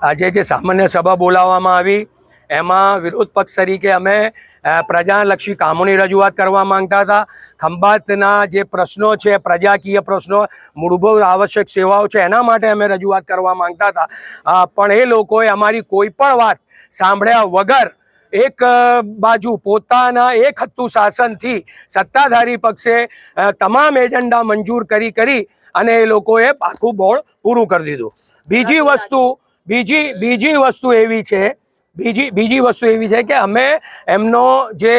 આજે જે સામાન્ય સભા બોલાવવામાં આવી એમાં વિરોધ પક્ષ તરીકે અમે પ્રજાલક્ષી કામોની રજૂઆત કરવા માંગતા હતા. ખંભાતના જે પ્રશ્નો છે પ્રજાકીય પ્રશ્નો મૂળભૂત આવશ્યક સેવાઓ છે એના માટે અમે રજૂઆત કરવા માંગતા હતા. પણ એ લોકોએ અમારી કોઈ પણ વાત સાંભળ્યા વગર એક બાજુ પોતાના એક હત્તુ શાસનથી સત્તાધારી પક્ષે તમામ એજન્ડા મંજૂર કરી કરી અને એ લોકોએ આખું બોળ પૂરું કરી દીધું. બીજી વસ્તુ બીજી બીજી વસ્તુ એવી છે બીજી બીજી વસ્તુ એવી છે કે અમે એમનો જે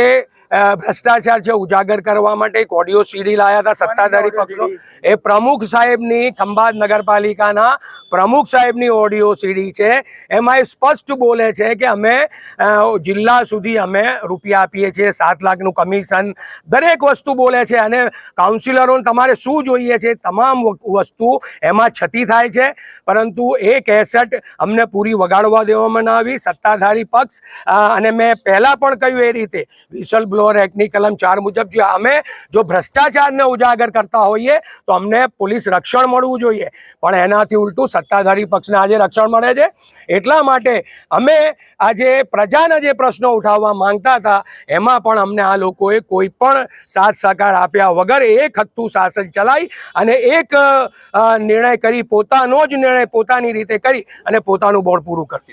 ભ્રષ્ટાચાર છે ઉજાગર કરવા માટે એક ઓડિયો સીડી લાયા હતા સત્તાધારી પક્ષનો. એ પ્રમુખ સાહેબની ખંભાત નગરપાલિકાના પ્રમુખ સાહેબની ઓડિયો સીડી છે. એમાં એ સ્પષ્ટ બોલે છે કે અમે જિલ્લા સુધી અમે રૂપિયા આપીએ છીએ સાત લાખનું કમિશન. દરેક વસ્તુ બોલે છે અને કાઉન્સિલરોને તમારે શું જોઈએ છે તમામ વસ્તુ એમાં છતી થાય છે. પરંતુ એ કેસેટ અમને પૂરી વગાડવા દેવામાં ના આવી. સત્તાધારી પક્ષ અને મેં પહેલાં પણ કહ્યું એ રીતે વિસલ બ્લોઅર એક્ટની કલમ ચાર મુજબ જો અમે જો ભ્રષ્ટાચારને ઉજાગર કરતા હોઈએ, તો અમને પોલીસ રક્ષણ મળવું જોઈએ. પણ એનાથી ઉલટું સત્તાધારી પક્ષને આજે રક્ષણ મળે છે. એટલા માટે અમે આજે પ્રજાના જે પ્રશ્નો ઉઠાવવા માંગતા હતા, એમાં પણ અમને આ લોકોએ કોઈ પણ સાથ સહકાર આપ્યા વગર એક હત્તું શાસન ચલાવી અને એક નિર્ણય કરી પોતાનો જ નિર્ણય પોતાની રીતે કરી અને પોતાનું બોર્ડ પૂરું કરી